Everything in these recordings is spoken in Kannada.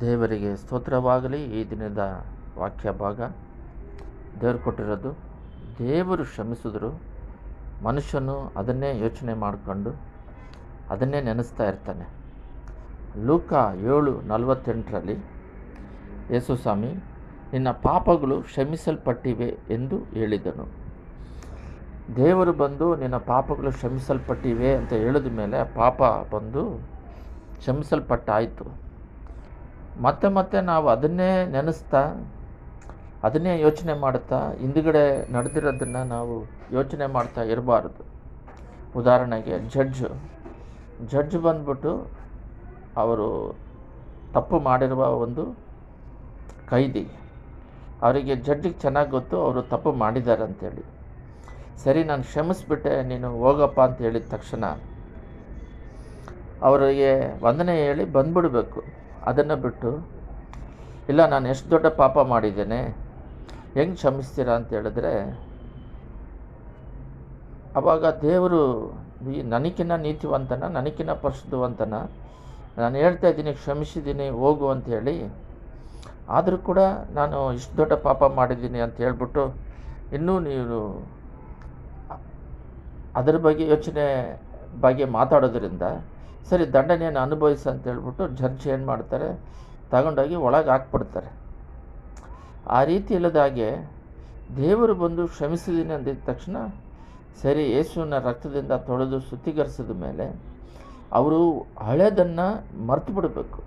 ದೇವರಿಗೆ ಸ್ತೋತ್ರವಾಗಲಿ. ಈ ದಿನದ ವಾಕ್ಯ ಭಾಗ ದೇವರು ಕೊಟ್ಟಿರೋದು, ದೇವರು ಶ್ರಮಿಸಿದ್ರು, ಮನುಷ್ಯನು ಅದನ್ನೇ ಯೋಚನೆ ಮಾಡಿಕೊಂಡು ಅದನ್ನೇ ನೆನೆಸ್ತಾ ಇರ್ತಾನೆ. ಲೂಕ ಏಳು ನಲವತ್ತೆಂಟರಲ್ಲಿ ಯೇಸು ಸ್ವಾಮಿ, ನಿನ್ನ ಪಾಪಗಳು ಶ್ರಮಿಸಲ್ಪಟ್ಟಿವೆ ಎಂದು ಹೇಳಿದನು. ದೇವರು ಬಂದು, ನಿನ್ನ ಪಾಪಗಳು ಶ್ರಮಿಸಲ್ಪಟ್ಟಿವೆ ಅಂತ ಹೇಳಿದ ಮೇಲೆ ಪಾಪ ಬಂದು ಕ್ಷಮಿಸಲ್ಪಟ್ಟಾಯಿತು. ಮತ್ತೆ ಮತ್ತೆ ನಾವು ಅದನ್ನೇ ನೆನೆಸ್ತಾ, ಅದನ್ನೇ ಯೋಚನೆ ಮಾಡ್ತಾ ಹಿಂದುಗಡೆ ನಡೆದಿರೋದನ್ನು ನಾವು ಯೋಚನೆ ಮಾಡ್ತಾ ಇರಬಾರ್ದು. ಉದಾಹರಣೆಗೆ ಜಡ್ಜ್. ಜಡ್ಜ್ ಬಂದ್ಬಿಟ್ಟು ಅವರು ತಪ್ಪು ಮಾಡಿರುವ ಒಂದು ಕೈದಿ. ಅವರಿಗೆ ಜಡ್ಜಿಗೆ ಚೆನ್ನಾಗಿ ಗೊತ್ತು, ಅವರು ತಪ್ಪು ಮಾಡಿದ್ದಾರೆ ಅಂತೇಳಿ. ಸರಿ, ನಾನು ಕ್ಷಮಿಸ್ಬಿಟ್ಟೆ, ನೀನು ಹೋಗಪ್ಪ ಅಂತ ಹೇಳಿದ ತಕ್ಷಣ, ಅವರಿಗೆ ವಂದನೆ ಹೇಳಿ ಬಂದ್ಬಿಡಬೇಕು. ಅದನ್ನು ಬಿಟ್ಟು, ಇಲ್ಲ, ನಾನು ಎಷ್ಟು ದೊಡ್ಡ ಪಾಪ ಮಾಡಿದ್ದೇನೆ, ಹೆಂಗೆ ಕ್ಷಮಿಸ್ತೀರಾ ಅಂತ ಹೇಳಿದ್ರೆ ಆವಾಗ ದೇವರು ಈ ನನಗಿನ್ನ ನೀತಿವಂತನ ನನಗಿನ್ನ ಪರಿಶುದ್ಧವಂತನ, ನಾನು ಹೇಳ್ತಾ ಇದ್ದೀನಿ, ಕ್ಷಮಿಸಿದ್ದೀನಿ, ಹೋಗು ಅಂತ ಹೇಳಿ, ಆದರೂ ಕೂಡ ನಾನು ಇಷ್ಟು ದೊಡ್ಡ ಪಾಪ ಮಾಡಿದ್ದೀನಿ ಅಂತ ಹೇಳ್ಬಿಟ್ಟು, ಇನ್ನೂ ನೀವು ಅದರ ಬಗ್ಗೆ ಯೋಚನೆ, ಬಗ್ಗೆ ಮಾತಾಡೋದ್ರಿಂದ ಸರಿ, ದಂಡನೆಯನ್ನು ಅನುಭವಿಸ ಅಂತ ಹೇಳ್ಬಿಟ್ಟು ಜಡ್ಜ್ ಏನು ಮಾಡ್ತಾರೆ? ತಗೊಂಡೋಗಿ ಒಳಗೆ ಹಾಕ್ಬಿಡ್ತಾರೆ. ಆ ರೀತಿ ಇಲ್ಲದಾಗೆ ದೇವರು ಬಂದು ಕ್ಷಮಿಸಿದ್ದೀನಿ ಅಂದಿದ ತಕ್ಷಣ ಸರಿ, ಯೇಸುವಿನ ರಕ್ತದಿಂದ ತೊಳೆದು ಶುದ್ಧೀಕರಿಸಿದ ಮೇಲೆ ಅವರು ಹಳೆದನ್ನು ಮರ್ತು ಬಿಡಬೇಕು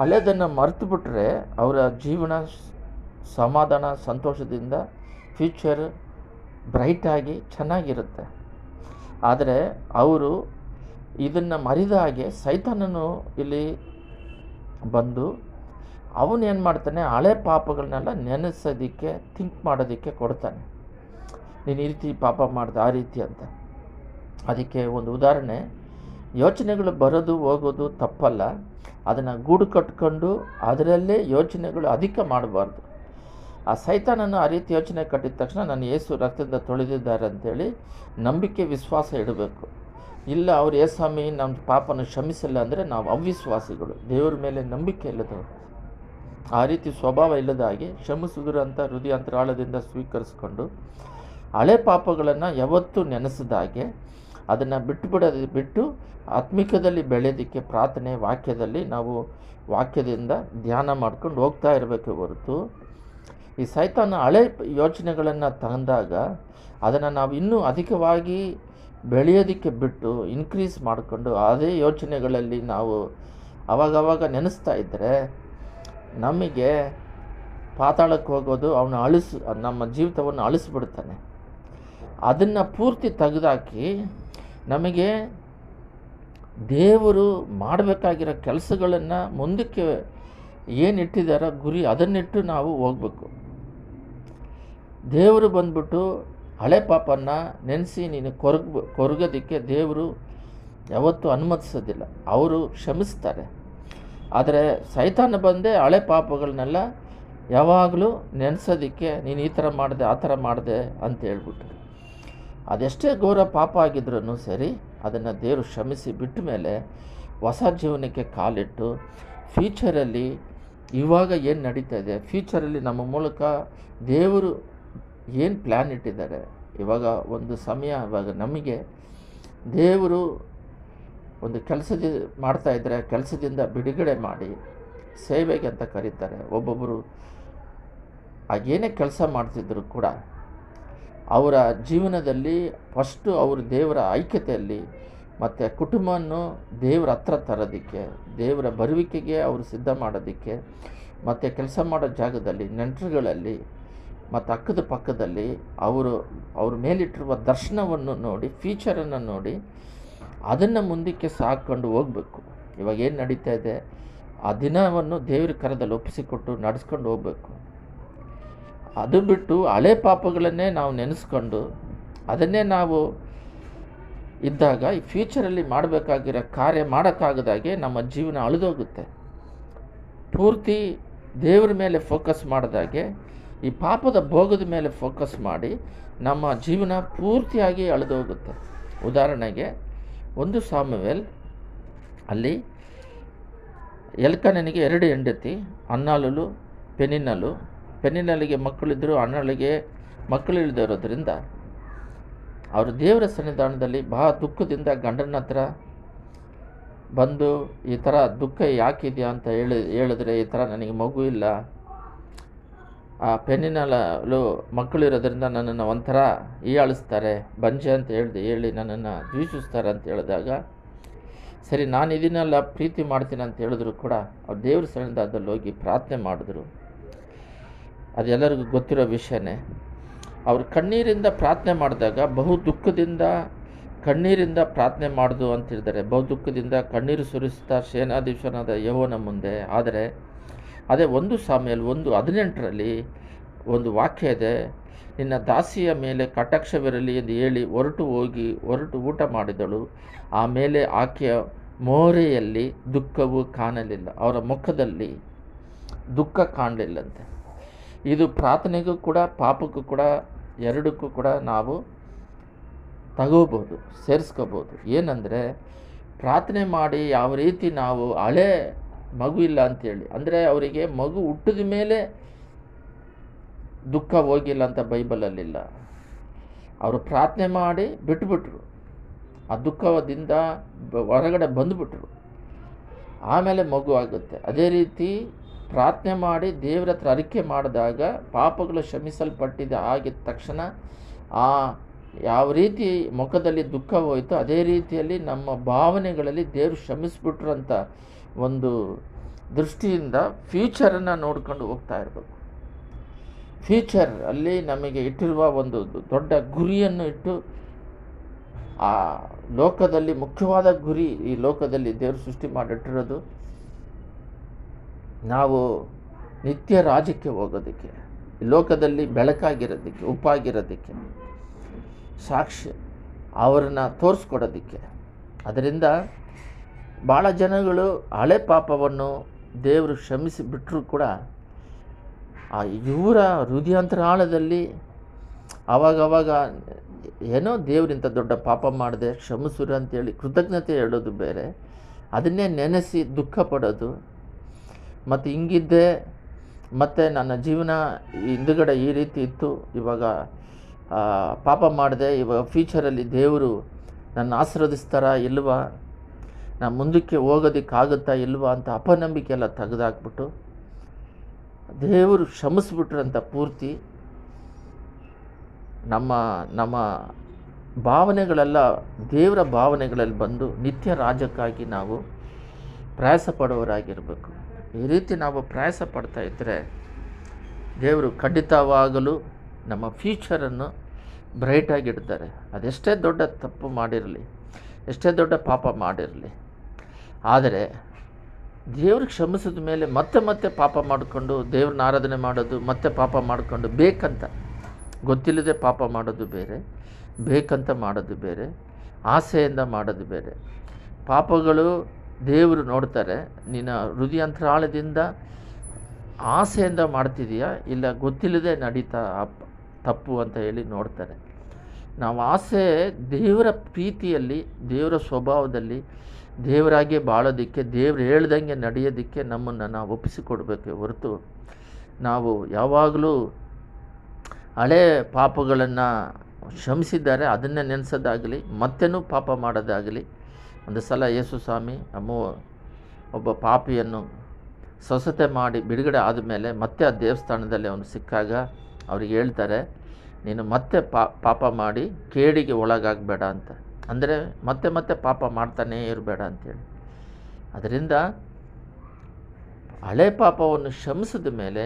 ಹಳೆದನ್ನು ಮರ್ತು ಬಿಟ್ಟರೆ ಅವರ ಜೀವನ ಸಮಾಧಾನ, ಸಂತೋಷದಿಂದ ಫ್ಯೂಚರ್ ಬ್ರೈಟಾಗಿ ಚೆನ್ನಾಗಿರುತ್ತೆ. ಆದರೆ ಅವರು ಇದನ್ನು ಮರಿದ ಹಾಗೆ ಸೈತಾನನು ಇಲ್ಲಿ ಬಂದು ಅವನು ಏನು ಮಾಡ್ತಾನೆ? ಹಳೆ ಪಾಪಗಳನ್ನೆಲ್ಲ ನೆನೆಸೋದಕ್ಕೆ ಥಿಂಕ್ ಮಾಡೋದಕ್ಕೆ ಕೊಡ್ತಾನೆ. ನೀನು ಈ ರೀತಿ ಪಾಪ ಮಾಡ್ದೆ, ಆ ರೀತಿ ಅಂತ. ಅದಕ್ಕೆ ಒಂದು ಉದಾಹರಣೆ. ಯೋಚನೆಗಳು ಬರೋದು, ಹೋಗೋದು ತಪ್ಪಲ್ಲ. ಅದನ್ನು ಗೂಡು ಕಟ್ಕೊಂಡು ಅದರಲ್ಲೇ ಯೋಚನೆಗಳು ಅಧಿಕ ಮಾಡಬಾರ್ದು. ಆ ಸೈತಾನನ್ನು ಆ ರೀತಿ ಯೋಚನೆ ಕಟ್ಟಿದ ತಕ್ಷಣ ನಾನು ಏಸು ರಕ್ತದ ತೊಳೆದಿದ್ದಾರೆ ಅಂತೇಳಿ ನಂಬಿಕೆ, ವಿಶ್ವಾಸ ಇಡಬೇಕು. ಇಲ್ಲ, ಅವ್ರು, ಏ ಸ್ವಾಮಿ ನಮ್ಮ ಪಾಪನ ಕ್ಷಮಿಸಿಲ್ಲ ಅಂದರೆ ನಾವು ಅವಿಶ್ವಾಸಿಗಳು. ದೇವರ ಮೇಲೆ ನಂಬಿಕೆ ಇಲ್ಲದವರು. ಆ ರೀತಿ ಸ್ವಭಾವ ಇಲ್ಲದ ಹಾಗೆ ಕ್ಷಮಿಸಿದ್ರು ಅಂತ ಹೃದಯಾಂತರಾಳದಿಂದ ಸ್ವೀಕರಿಸ್ಕೊಂಡು ಹಳೆ ಪಾಪಗಳನ್ನು ಯಾವತ್ತೂ ನೆನೆಸಿದ ಹಾಗೆ ಅದನ್ನು ಬಿಟ್ಟು ಬಿಡೋದು ಬಿಟ್ಟು ಆತ್ಮಿಕದಲ್ಲಿ ಬೆಳೆಯೋದಕ್ಕೆ ಪ್ರಾರ್ಥನೆ ವಾಕ್ಯದಲ್ಲಿ ನಾವು ವಾಕ್ಯದಿಂದ ಧ್ಯಾನ ಮಾಡ್ಕೊಂಡು ಹೋಗ್ತಾ ಇರಬೇಕು ಹೊರತು. ಈ ಸೈತಾನ ಹಳೆ ಯೋಚನೆಗಳನ್ನು ತಂದಾಗ ಅದನ್ನು ನಾವು ಇನ್ನೂ ಅಧಿಕವಾಗಿ ಬೆಳೆಯೋದಕ್ಕೆ ಬಿಟ್ಟು ಇನ್ಕ್ರೀಸ್ ಮಾಡಿಕೊಂಡು ಅದೇ ಯೋಚನೆಗಳಲ್ಲಿ ನಾವು ಅವಾಗವಾಗ ನೆನೆಸ್ತಾ ಇದ್ದರೆ ನಮಗೆ ಪಾತಾಳಕ್ಕೆ ಹೋಗೋದು ಅವನು ಅಳಿಸ್, ನಮ್ಮ ಜೀವಿತವನ್ನು ಅಳಿಸ್ಬಿಡ್ತಾನೆ. ಅದನ್ನು ಪೂರ್ತಿ ತೆಗೆದಾಕಿ ನಮಗೆ ದೇವರು ಮಾಡಬೇಕಾಗಿರೋ ಕೆಲಸಗಳನ್ನು ಮುಂದಕ್ಕೆ ಏನಿಟ್ಟಿದ್ದಾರೋ ಗುರಿ ಅದನ್ನಿಟ್ಟು ನಾವು ಹೋಗಬೇಕು. ದೇವರು ಬಂದ್ಬಿಟ್ಟು ಹಳೆ ಪಾಪನ್ನು ನೆನೆಸಿ ನೀನು ಕೊರಗ, ಕೊರಗೋದಕ್ಕೆ ದೇವರು ಯಾವತ್ತೂ ಅನುಮತಿಸೋದಿಲ್ಲ. ಅವರು ಕ್ಷಮಿಸ್ತಾರೆ. ಆದರೆ ಸೈತಾನ ಬಂದೇ ಹಳೆ ಪಾಪಗಳನ್ನೆಲ್ಲ ಯಾವಾಗಲೂ ನೆನೆಸೋದಕ್ಕೆ ನೀನು ಈ ಥರ ಮಾಡಿದೆ, ಆ ಥರ ಮಾಡಿದೆ ಅಂತ ಹೇಳ್ಬಿಟ್ಟು ಅದೆಷ್ಟೇ ಘೋರ ಪಾಪ ಆಗಿದ್ರೂ ಸರಿ, ಅದನ್ನು ದೇವರು ಶ್ರಮಿಸಿ ಬಿಟ್ಟ ಮೇಲೆ ಹೊಸ ಜೀವನಕ್ಕೆ ಕಾಲಿಟ್ಟು ಫ್ಯೂಚರಲ್ಲಿ ಇವಾಗ ಏನು ನಡೀತಾ ಇದೆ? ಫ್ಯೂಚರಲ್ಲಿ ನಮ್ಮ ಮೂಲಕ ದೇವರು ಏನು ಪ್ಲ್ಯಾನ್ ಇಟ್ಟಿದ್ದಾರೆ? ಇವಾಗ ಒಂದು ಸಮಯ, ಇವಾಗ ನಮಗೆ ದೇವರು ಒಂದು ಕೆಲಸದ ಮಾಡ್ತಾ ಇದ್ದರೆ ಕೆಲಸದಿಂದ ಬಿಡುಗಡೆ ಮಾಡಿ ಸೇವೆಗೆ ಅಂತ ಕರೀತಾರೆ. ಒಬ್ಬೊಬ್ಬರು ಆಗೇನೇ ಕೆಲಸ ಮಾಡ್ತಿದ್ರು ಕೂಡ ಅವರ ಜೀವನದಲ್ಲಿ ಫಸ್ಟು ಅವರು ದೇವರ ಐಕ್ಯತೆಯಲ್ಲಿ ಮತ್ತು ಕುಟುಂಬವನ್ನು ದೇವರ ಹತ್ರ ತರೋದಕ್ಕೆ, ದೇವರ ಬರುವಿಕೆಗೆ ಅವರು ಸಿದ್ಧ ಮಾಡೋದಕ್ಕೆ, ಮತ್ತು ಕೆಲಸ ಮಾಡೋ ಜಾಗದಲ್ಲಿ, ನೆಂಟರುಗಳಲ್ಲಿ ಮತ್ತು ಅಕ್ಕದ ಪಕ್ಕದಲ್ಲಿ ಅವರು, ಅವ್ರ ಮೇಲಿಟ್ಟಿರುವ ದರ್ಶನವನ್ನು ನೋಡಿ ಫೀಚರನ್ನು ನೋಡಿ, ಅದನ್ನು ಮುಂದಕ್ಕೆ ಸಾಕೊಂಡು ಹೋಗಬೇಕು. ಇವಾಗ ಏನು ನಡೀತಾ ಇದೆ? ಆ ದಿನವನ್ನು ದೇವ್ರ ಕರದಲ್ಲಿ ಒಪ್ಪಿಸಿಕೊಟ್ಟು ನಡೆಸ್ಕೊಂಡು ಹೋಗಬೇಕು. ಅದು ಬಿಟ್ಟು ಹಳೆ ಪಾಪಗಳನ್ನೇ ನಾವು ನೆನೆಸ್ಕೊಂಡು, ಅದನ್ನೇ ನಾವು ಇದ್ದಾಗ ಈ ಫ್ಯೂಚರಲ್ಲಿ ಮಾಡಬೇಕಾಗಿರೋ ಕಾರ್ಯ ಮಾಡೋಕ್ಕಾಗದಾಗೆ ನಮ್ಮ ಜೀವನ ಅಳಿದೋಗುತ್ತೆ. ಪೂರ್ತಿ ದೇವ್ರ ಮೇಲೆ ಫೋಕಸ್ ಮಾಡಿದಾಗೆ ಈ ಪಾಪದ ಭೋಗದ ಮೇಲೆ ಫೋಕಸ್ ಮಾಡಿ ನಮ್ಮ ಜೀವನ ಪೂರ್ತಿಯಾಗಿ ಅಳಿದೋಗುತ್ತೆ. ಉದಾಹರಣೆಗೆ, ಒಂದು ಸಾಮುವೆಲ್ ಅಲ್ಲಿ ಎಲ್ಕನನಿಗೆ ಎರಡು ಹೆಂಡತಿ, ಅನ್ನಾಲಲು ಪೆನಿನಲು ಪೆನಿನಲಿಗೆ ಮಕ್ಕಳಿದ್ದರು ಅಣ್ಣಳಿಗೆ ಮಕ್ಕಳಿಲ್ಲದಿರೋದ್ರಿಂದ ಅವರು ದೇವರ ಸನ್ನಿಧಾನದಲ್ಲಿ ಬಹಳ ದುಃಖದಿಂದ ಗಂಡನ ಹತ್ರ ಬಂದು, ಈ ಥರ ದುಃಖ ಯಾಕಿದೆಯಾ? ಅಂತ ಹೇಳಿ, ಹೇಳಿದ್ರೆ, ಈ ಥರ ನನಗೆ ಮಗು ಇಲ್ಲ. ಆ ಪೆನ್ನಿನಲ್ಲೂ ಮಕ್ಕಳಿರೋದ್ರಿಂದ ನನ್ನನ್ನು ಒಂಥರ ಹೀಯಾಳಿಸ್ತಾರೆ. ಬಂಜೆ ಅಂತ ಹೇಳ್ದೆ, ಹೇಳಿ ನನ್ನನ್ನು ದ್ವೇಷಿಸ್ತಾರೆ ಅಂತ ಹೇಳಿದಾಗ, ಸರಿ, ನಾನು ಇದನ್ನೆಲ್ಲ ಪ್ರೀತಿ ಮಾಡ್ತೀನಿ ಅಂತ ಹೇಳಿದ್ರು ಕೂಡ, ಅವ್ರು ದೇವ್ರ ಸನ್ನಿಧಾನದಲ್ಲಿ ಹೋಗಿ ಪ್ರಾರ್ಥನೆ ಮಾಡಿದ್ರು. ಅದೆಲ್ಲರಿಗೂ ಗೊತ್ತಿರೋ ವಿಷಯನೇ. ಅವರು ಕಣ್ಣೀರಿಂದ ಪ್ರಾರ್ಥನೆ ಮಾಡಿದಾಗ, ಬಹು ದುಃಖದಿಂದ ಕಣ್ಣೀರಿಂದ ಪ್ರಾರ್ಥನೆ ಮಾಡಿದು ಅಂತಿದ್ದಾರೆ ಬಹು ದುಃಖದಿಂದ ಕಣ್ಣೀರು ಸುರಿಸ್ತಾ ಸೇನಾಧೀಶನಾದ ಯಹೋವನ ಮುಂದೆ. ಆದರೆ ಅದೇ ಒಂದು ಸಾಮ್ಯಲ್ಲಿ ಒಂದು ಹದಿನೆಂಟರಲ್ಲಿ ಒಂದು ವಾಕ್ಯ ಇದೆ, ನಿನ್ನ ದಾಸಿಯ ಮೇಲೆ ಕಟಾಕ್ಷವಿರಲಿ ಎಂದು ಹೇಳಿ ಹೊರಟು ಹೋಗಿ ಹೊರಟು ಊಟ ಮಾಡಿದಳು. ಆಮೇಲೆ ಆಕೆಯ ಮೋರೆಯಲ್ಲಿ ದುಃಖವು ಕಾಣಲಿಲ್ಲ. ಅವರ ಮುಖದಲ್ಲಿ ದುಃಖ ಕಾಣಲಿಲ್ಲಂತೆ. ಇದು ಪ್ರಾರ್ಥನೆಗೂ ಕೂಡ, ಪಾಪಕ್ಕೂ ಕೂಡ, ಎರಡಕ್ಕೂ ಕೂಡ ನಾವು ತಗೋಬೋದು, ಸೇರಿಸ್ಕೋಬೋದು. ಏನಂದರೆ, ಪ್ರಾರ್ಥನೆ ಮಾಡಿ ಯಾವ ರೀತಿ ನಾವು ಹಳೆ ಮಗು ಇಲ್ಲ ಅಂತೇಳಿ. ಅಂದರೆ ಅವರಿಗೆ ಮಗು ಹುಟ್ಟಿದ ಮೇಲೆ ದುಃಖ ಹೋಗಿಲ್ಲ ಅಂತ ಬೈಬಲಲ್ಲಿಲ್ಲ. ಅವರು ಪ್ರಾರ್ಥನೆ ಮಾಡಿ ಬಿಟ್ಟುಬಿಟ್ರು ಆ ದುಃಖದಿಂದ ಹೊರಗಡೆ ಬಂದುಬಿಟ್ರು. ಆಮೇಲೆ ಮಗು ಆಗುತ್ತೆ. ಅದೇ ರೀತಿ ಪ್ರಾರ್ಥನೆ ಮಾಡಿ ದೇವರ ಹತ್ರ ಅರಿಕೆ ಮಾಡಿದಾಗ ಪಾಪಗಳು ಶ್ರಮಿಸಲ್ಪಟ್ಟಿದೆ ಆಗಿದ ತಕ್ಷಣ ಆ ಯಾವ ರೀತಿ ಮುಖದಲ್ಲಿ ದುಃಖ ಹೋಯಿತು ಅದೇ ರೀತಿಯಲ್ಲಿ ನಮ್ಮ ಭಾವನೆಗಳಲ್ಲಿ ದೇವರು ಕ್ಷಮಿಸ್ಬಿಟ್ರು ಅಂತ ಒಂದು ದೃಷ್ಟಿಯಿಂದ ಫ್ಯೂಚರನ್ನು ನೋಡ್ಕೊಂಡು ಹೋಗ್ತಾ ಇರಬೇಕು. ಫ್ಯೂಚರ್ ಅಲ್ಲಿ ನಮಗೆ ಇಟ್ಟಿರುವ ಒಂದು ದೊಡ್ಡ ಗುರಿಯನ್ನು ಇಟ್ಟು, ಆ ಲೋಕದಲ್ಲಿ ಮುಖ್ಯವಾದ ಗುರಿ ಈ ಲೋಕದಲ್ಲಿ ದೇವರು ಸೃಷ್ಟಿ ಮಾಡಿಟ್ಟಿರೋದು ನಾವು ನಿತ್ಯ ರಾಜ್ಯಕ್ಕೆ ಹೋಗೋದಕ್ಕೆ ಲೋಕದಲ್ಲಿ ಬೆಳಕಾಗಿರೋದಕ್ಕೆ, ಉಪ್ಪಾಗಿರೋದಕ್ಕೆ, ಸಾಕ್ಷಿ ಅವರನ್ನ ತೋರಿಸ್ಕೊಡೋದಕ್ಕೆ. ಅದರಿಂದ ಭಾಳ ಜನಗಳು ಹಳೆ ಪಾಪವನ್ನು ದೇವರು ಕ್ಷಮಿಸಿ ಬಿಟ್ಟರೂ ಕೂಡ ಆ ಇವರ ಹೃದಯಾಂತರಾಳದಲ್ಲಿ ಆವಾಗವಾಗ ಏನೋ ದೇವರಿಂತ ದೊಡ್ಡ ಪಾಪ ಮಾಡಿದೆ ಕ್ಷಮಿಸುರು ಅಂತೇಳಿ ಕೃತಜ್ಞತೆ ಹೇಳೋದು ಬೇರೆ. ಅದನ್ನೇ ನೆನೆಸಿ ದುಃಖ ಪಡೋದು. ಮತ್ತು ಹಿಂಗಿದ್ದೆ ಮತ್ತು ನನ್ನ ಜೀವನ ಹಿಂದುಗಡೆ ಈ ರೀತಿ ಇತ್ತು. ಇವಾಗ ಪಾಪ ಮಾಡಿದೆ ಇವಾಗ ಫ್ಯೂಚರಲ್ಲಿ ದೇವರು ನನ್ನ ಆಶೀರ್ವದಿಸ್ತಾರ ಇಲ್ವಾ? ನಾನು ಮುಂದಕ್ಕೆ ಹೋಗೋದಕ್ಕಾಗುತ್ತಾ ಇಲ್ವಾ ಅಂತ ಅಪನಂಬಿಕೆ ಎಲ್ಲ ತೆಗೆದಾಕ್ಬಿಟ್ಟು ದೇವರು ಶ್ರಮಿಸ್ಬಿಟ್ರಂಥ ಪೂರ್ತಿ ನಮ್ಮ ನಮ್ಮ ಭಾವನೆಗಳೆಲ್ಲ, ದೇವರ ಭಾವನೆಗಳಲ್ಲಿ ಬಂದು ನಿತ್ಯ ರಾಜಕ್ಕಾಗಿ ನಾವು ಪ್ರಯಾಸ ಪಡುವರಾಗಿರಬೇಕು ಈ ರೀತಿ ನಾವು ಪ್ರಯಾಸ ಪಡ್ತಾ ಇದ್ದರೆ ದೇವರು ಖಂಡಿತವಾಗಲು ನಮ್ಮ ಫ್ಯೂಚರನ್ನು ಬ್ರೈಟಾಗಿಡ್ತಾರೆ ಅದೆಷ್ಟೇ ದೊಡ್ಡ ತಪ್ಪು ಮಾಡಿರಲಿ, ಎಷ್ಟೇ ದೊಡ್ಡ ಪಾಪ ಮಾಡಿರಲಿ ಆದರೆ ದೇವ್ರು ಕ್ಷಮಿಸಿದ ಮೇಲೆ ಮತ್ತೆ ಮತ್ತೆ ಪಾಪ ಮಾಡಿಕೊಂಡು ದೇವ್ರನ್ನ ಆರಾಧನೆ ಮಾಡೋದು, ಮತ್ತೆ ಪಾಪ ಮಾಡಿಕೊಂಡು ಬೇಕಂತ, ಗೊತ್ತಿಲ್ಲದೆ ಪಾಪ ಮಾಡೋದು ಬೇರೆ, ಬೇಕಂತ ಮಾಡೋದು ಬೇರೆ, ಆಸೆಯಿಂದ ಮಾಡೋದು ಬೇರೆ. ಪಾಪಗಳು ದೇವರು ನೋಡ್ತಾರೆ ನಿನ್ನ ಹೃದಯಂತರಾಳದಿಂದ ಆಸೆಯಿಂದ ಮಾಡ್ತಿದೀಯಾ ಇಲ್ಲ ಗೊತ್ತಿಲ್ಲದೆ ನಡೀತಾ ತಪ್ಪು ಅಂತ ಹೇಳಿ ನೋಡ್ತಾರೆ. ನಾವು ಆಸೆ ದೇವರ ಪ್ರೀತಿಯಲ್ಲಿ, ದೇವರ ಸ್ವಭಾವದಲ್ಲಿ ದೇವರಾಗೆ ಬಾಳೋದಕ್ಕೆ, ದೇವ್ರು ಹೇಳ್ದಂಗೆ ನಡೆಯೋದಕ್ಕೆ ನಮ್ಮನ್ನು ನಾವು ಒಪ್ಪಿಸಿಕೊಡ್ಬೇಕೆ ಹೊರತು ನಾವು ಯಾವಾಗಲೂ ಹಳೆ ಪಾಪಗಳನ್ನು ಶ್ರಮಿಸಿದ್ದಾರೆ ಅದನ್ನೇ ನೆನೆಸೋದಾಗಲಿ, ಮತ್ತೇನೂ ಪಾಪ ಮಾಡೋದಾಗಲಿ. ಒಂದು ಸಲ ಯೇಸು ಸ್ವಾಮಿ, ಅಮ್ಮ, ಒಬ್ಬ ಪಾಪಿಯನ್ನು ಸ್ವಸತೆ ಮಾಡಿ ಬಿಡುಗಡೆ ಆದಮೇಲೆ ಮತ್ತೆ ಆ ದೇವಸ್ಥಾನದಲ್ಲಿ ಅವನು ಸಿಕ್ಕಾಗ ಅವ್ರಿಗೆ ಹೇಳ್ತಾರೆ, ನೀನು ಮತ್ತೆ ಪಾಪ ಮಾಡಿ ಕೇಡಿಗೆ ಒಳಗಾಗಬೇಡ ಅಂತ. ಅಂದರೆ ಮತ್ತೆ ಮತ್ತೆ ಪಾಪ ಮಾಡ್ತಾನೇ ಇರಬೇಡ ಅಂತೇಳಿ. ಅದರಿಂದ ಹಳೆ ಪಾಪವನ್ನು ಶಮಿಸಿದ ಮೇಲೆ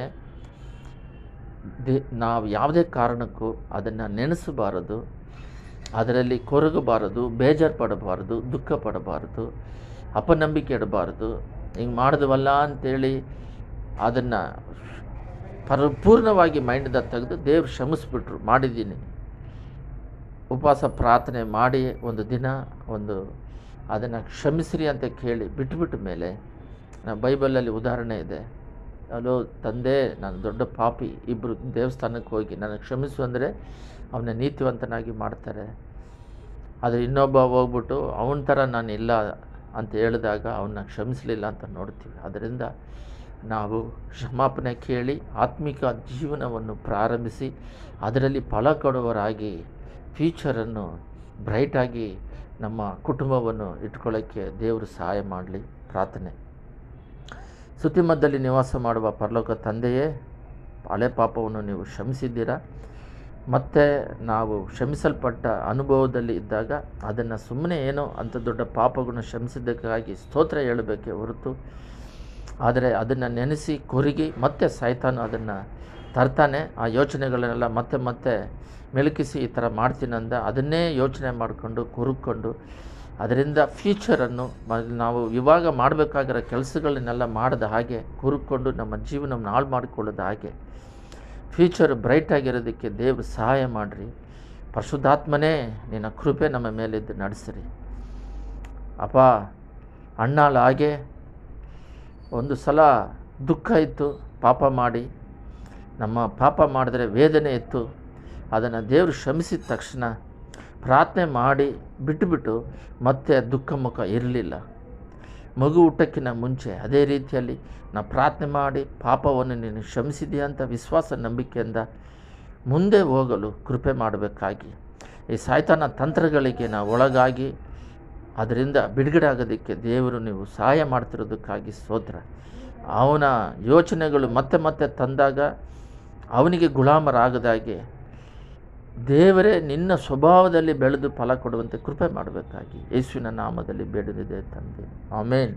ನಾವು ಯಾವುದೇ ಕಾರಣಕ್ಕೂ ಅದನ್ನು ನೆನೆಸಬಾರದು. ಅದರಲ್ಲಿ ಕೊರಗಬಾರದು ಬೇಜಾರು ಪಡಬಾರದು ದುಃಖ ಪಡಬಾರದು ಅಪನಂಬಿಕೆ ಇಡಬಾರದು. ಹಿಂಗೆ ಮಾಡಿದ್ವಲ್ಲ ಅಂತೇಳಿ ಅದನ್ನು ಪರಿಪೂರ್ಣವಾಗಿ ಮೈಂಡ್ದಾಗ ತೆಗೆದು ದೇವ್ರು ಶ್ರಮಿಸ್ಬಿಟ್ರು ಮಾಡಿದ್ದೀನಿ. ಉಪವಾಸ ಪ್ರಾರ್ಥನೆ ಮಾಡಿ ಒಂದು ದಿನ ಒಂದು ಅದನ್ನು ಕ್ಷಮಿಸಿರಿ ಅಂತ ಕೇಳಿ ಬಿಟ್ಬಿಟ್ಟ ಮೇಲೆ ಬೈಬಲಲ್ಲಿ ಉದಾಹರಣೆ ಇದೆ. ಅಲ್ಲೋ ತಂದೆ, ನಾನು ದೊಡ್ಡ ಪಾಪಿ ಇಬ್ಬರು ದೇವಸ್ಥಾನಕ್ಕೆ ಹೋಗಿ ನನಗೆ ಕ್ಷಮಿಸು ಅಂದರೆ ಅವನ ನೀತಿವಂತನಾಗಿ ಮಾಡ್ತಾರೆ. ಆದರೆ ಇನ್ನೊಬ್ಬ ಹೋಗ್ಬಿಟ್ಟು ಅವನ ಥರ ನಾನು ಇಲ್ಲ ಅಂತ ಹೇಳಿದಾಗ ಅವನ್ನ ಕ್ಷಮಿಸಲಿಲ್ಲ ಅಂತ ನೋಡ್ತೀವಿ. ಅದರಿಂದ ನಾವು ಕ್ಷಮಾಪಣೆ ಕೇಳಿ ಆತ್ಮಿಕ ಜೀವನವನ್ನು ಪ್ರಾರಂಭಿಸಿ ಅದರಲ್ಲಿ ಫಲ ಕೊಡುವರಾಗಿ ಫ್ಯೂಚರನ್ನು ಬ್ರೈಟಾಗಿ ನಮ್ಮ ಕುಟುಂಬವನ್ನು ಇಟ್ಕೊಳ್ಳೋಕ್ಕೆ ದೇವರು ಸಹಾಯ ಮಾಡಲಿ. ಪ್ರಾರ್ಥನೆ. ಸುತ್ತಿಮದ್ದಲ್ಲಿ ನಿವಾಸ ಮಾಡುವ ಪರಲೋಕ ತಂದೆಯೇ, ಹಳೆ ಪಾಪವನ್ನು ನೀವು ಕ್ಷಮಿಸಿದ್ದೀರಾ? ಮತ್ತು ನಾವು ಕ್ಷಮಿಸಲ್ಪಟ್ಟ ಅನುಭವದಲ್ಲಿ ಇದ್ದಾಗ ಅದನ್ನು ಸುಮ್ಮನೆ ಏನೋ ಅಂಥ ದೊಡ್ಡ ಪಾಪಗಳನ್ನು ಕ್ಷಮಿಸಿದ್ದಕ್ಕಾಗಿ ಸ್ತೋತ್ರ ಹೇಳಬೇಕೆ ಹೊರತು, ಆದರೆ ಅದನ್ನು ನೆನೆಸಿ ಕೊರಗಿ ಮತ್ತೆ ಸಾಯ್ತಾನು ಅದನ್ನು ತರ್ತಾನೆ, ಆ ಯೋಚನೆಗಳನ್ನೆಲ್ಲ ಮತ್ತೆ ಮತ್ತೆ ಮೆಲುಕಿಸಿ ಈ ಥರ ಮಾಡ್ತೀನಂದ ಅದನ್ನೇ ಯೋಚನೆ ಮಾಡಿಕೊಂಡು, ಕುರುಕೊಂಡು, ಅದರಿಂದ ಫ್ಯೂಚರನ್ನು ನಾವು ಇವಾಗ ಮಾಡಬೇಕಾಗಿರೋ ಕೆಲಸಗಳನ್ನೆಲ್ಲ ಮಾಡಿದ ಹಾಗೆ, ಕುರುಕೊಂಡು ನಮ್ಮ ಜೀವನ ಹಾಳು ಮಾಡಿಕೊಳ್ಳೋದ ಹಾಗೆ, ಫ್ಯೂಚರ್ ಬ್ರೈಟ್ ಆಗಿರೋದಕ್ಕೆ ದೇವರು ಸಹಾಯ ಮಾಡಿರಿ, ಪರಿಶುದ್ಧಾತ್ಮನೇ ನಿನ್ನ ಕೃಪೆ ನಮ್ಮ ಮೇಲಿದ್ದು ನಡೆಸಿರಿ. ಅಪ್ಪ ಅಣ್ಣಾಳ ಹಾಗೆ ಒಂದು ಸಲ ದುಃಖ ಇತ್ತು, ಪಾಪ ಮಾಡಿ ನಮ್ಮ ಪಾಪ ಮಾಡಿದ್ರೆ ವೇದನೆ ಇತ್ತು ಅದನ್ನು ದೇವರು ಶ್ರಮಿಸಿದ ತಕ್ಷಣ ಪ್ರಾರ್ಥನೆ ಮಾಡಿ ಬಿಟ್ಟುಬಿಟ್ಟು ಮತ್ತೆ ದುಃಖ ಮುಖ ಇರಲಿಲ್ಲ. ಮಗು ಊಟಕ್ಕಿಂತ ಮುಂಚೆ ಅದೇ ರೀತಿಯಲ್ಲಿ ನಾವು ಪ್ರಾರ್ಥನೆ ಮಾಡಿ ಪಾಪವನ್ನು ನೀನು ಶ್ರಮಿಸಿದೆಯಾ ಅಂತ ವಿಶ್ವಾಸ ನಂಬಿಕೆಯಿಂದ ಮುಂದೆ ಹೋಗಲು ಕೃಪೆ ಮಾಡಬೇಕಾಗಿ. ಈ ಸಾಯ್ತಾನ ತಂತ್ರಗಳಿಗೆ ನಾವು ಒಳಗಾಗಿ ಅದರಿಂದ ಬಿಡುಗಡೆ ಆಗೋದಕ್ಕೆ ದೇವರು ನೀವು ಸಹಾಯ ಮಾಡ್ತಿರೋದಕ್ಕಾಗಿ ಸ್ತೋತ್ರ. ಅವನ ಯೋಚನೆಗಳು ಮತ್ತೆ ಮತ್ತೆ ತಂದಾಗ ಅವನಿಗೆ ಗುಲಾಮರಾಗದಾಗೆ ದೇವರೇ, ನಿನ್ನ ಸ್ವಭಾವದಲ್ಲಿ ಬೆಳೆದು ಫಲ ಕೊಡುವಂತೆ ಕೃಪೆ ಮಾಡಬೇಕಾಗಿ ಯೇಸುವಿನ ನಾಮದಲ್ಲಿ ಬೇಡದಿದೆ ತಂದೆ. ಆಮೇನ್.